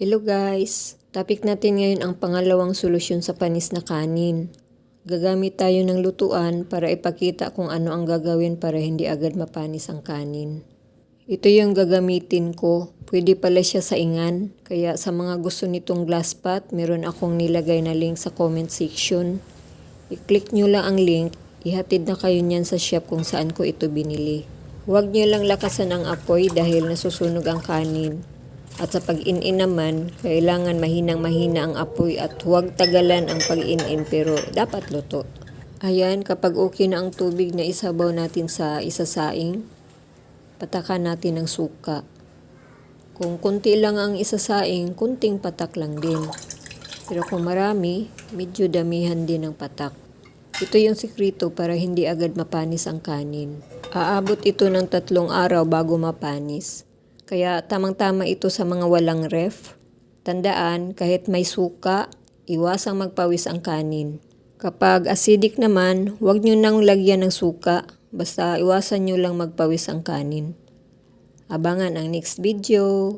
Hello guys! Topic natin ngayon ang pangalawang solusyon sa panis na kanin. Gagamit tayo ng lutuan para ipakita kung ano ang gagawin para hindi agad mapanis ang kanin. Ito yung gagamitin ko. Pwede pala siya sa ingan. Kaya sa mga gusto nitong glass pot, meron akong nilagay na link sa comment section. I-click nyo lang ang link, ihatid na kayo niyan sa shop kung saan ko ito binili. Huwag nyo lang lakasan ang apoy dahil nasusunog ang kanin. At sa pag-in-in naman, kailangan mahinang mahina ang apoy at huwag tagalan ang pag-in-in pero dapat luto. Ayan, kapag okay na ang tubig na isabaw natin sa isasaing, patakan natin ng suka. Kung kunti lang ang isasaing, kunting patak lang din. Pero kung marami, medyo damihan din ng patak. Ito yung sikreto para hindi agad mapanis ang kanin. Aabot ito ng tatlong araw bago mapanis. Kaya tamang-tama ito sa mga walang ref. Tandaan, kahit may suka, iwasang magpawis ang kanin. Kapag acidic naman, huwag nyo nang lagyan ng suka. Basta iwasan nyo lang magpawis ang kanin. Abangan ang next video.